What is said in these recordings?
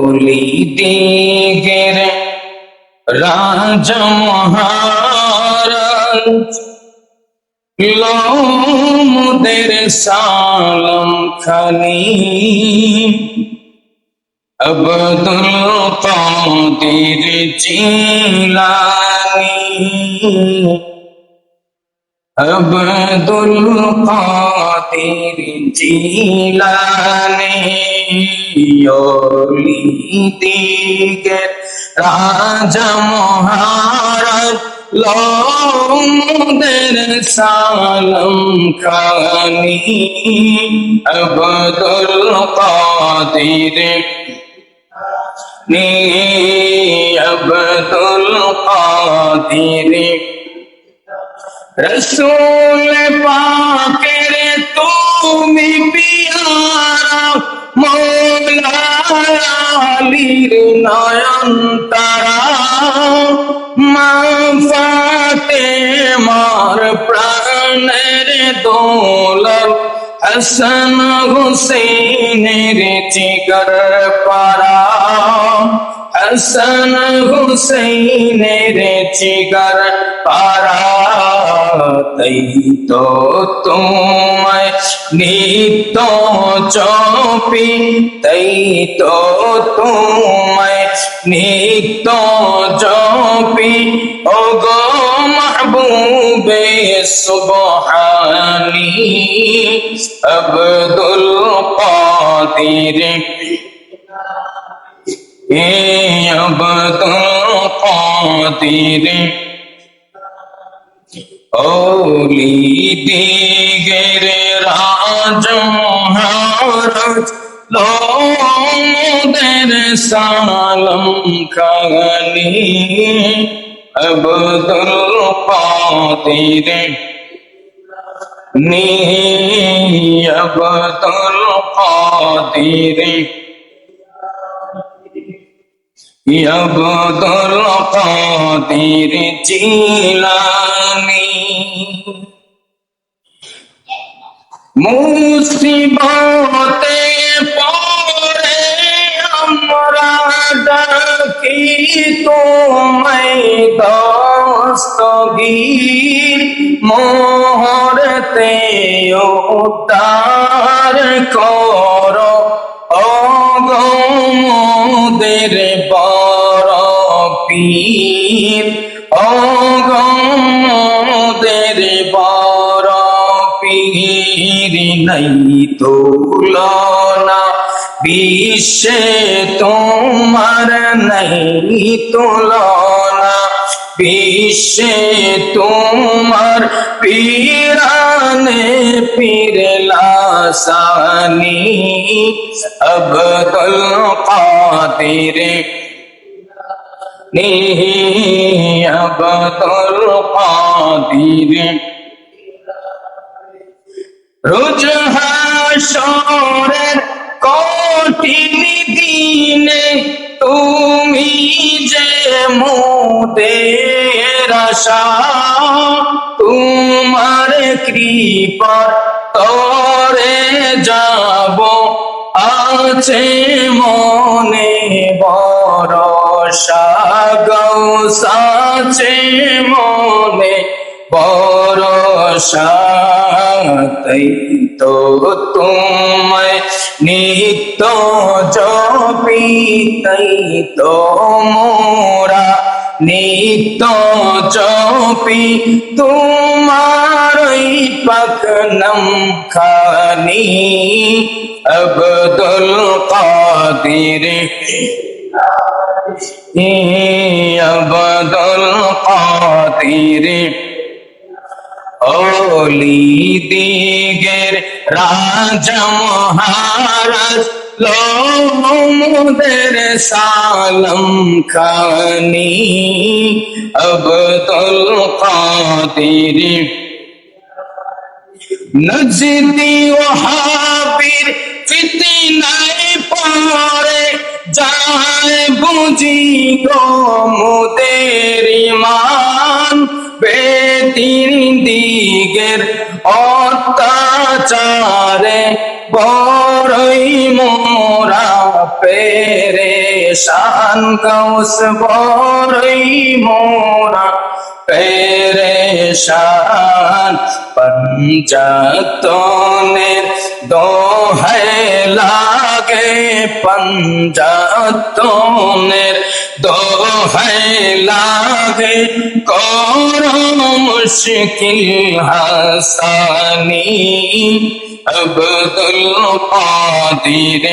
ওলি দিগের রাজ মহারাজ লোমদের সালম খানি আব্দুল কাদির জিলানি আব্দুল কাদির জিলানি দিগের রাজা মহারাজ লোমদের সালম খানি আব্দুল কাদির নি। আব্দুল কাদির রসুল পাকের তুমি প্রাণের দোলর হাসন হুসেনের জিগর পারা হাসন হুসেনের জিগর পারা তাই তো তোমায় নিত্য চপি, তাই তো তোমায় নিত্য জপি ও গো মাহবুবে সুবহানি আব্দুল কাদির। এ আব্দুল কাদির। ওলি দিগের রাজ মহারাজ লোমদের সালম খানি। আব্দুল কাদির নি আব্দুল কাদির আব্দুল কাদির জিলানি মুসিবতে ডাকি তোমায় দস্তগীর মোহরতে উদ্ধার করো। অগমদের বড় পীর। অগমদের বড় পীর নাই তুলনা বিশ্বে তোমার নাই তুলনা। বিশ্বে তোমার পীরানে পীরলাসানি আব্দুল কাদির। নি আব্দুল কাদির। রোজ হাসরের কঠিন দিনে তুমি যে মোদের আশা, তোমার কৃপা তরে যাব, আছে মনে বরসা গৌসাছে মনে বরসা তাই তো তোমায় নিত্য জপিতাই তো মোরা নিত্য জপি। তোমার পাকনম খানি আব্দুল কাদির। আব্দুল কাদির। ওলি দিগের রাজা মহারাজ, লোমদের সালম খানি আব্দুল কাদির। নজদি ওহাবির ফিতনায় পড়ে যায় বুঝি গো মুদের বেদিন দিগের অত্যাচারে বড়ই মোরা পেরে পেরেশান কাউস বড়ই মোরা পেরেশান। পঞ্জাতনের দোহাই লাগে পঞ্জাতনের দোহাই লাগে কর মুশকিল হাসানি আব্দুল কাদির।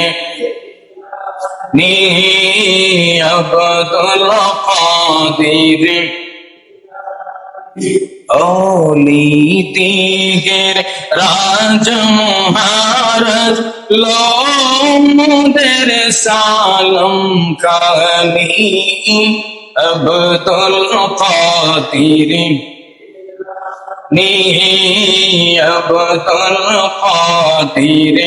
নি আব্দুল কাদির। ওলি দিগের রাজ মহারাজ লোমদের সালম কানি আব্দুল কাদির নি আব্দুল কাদির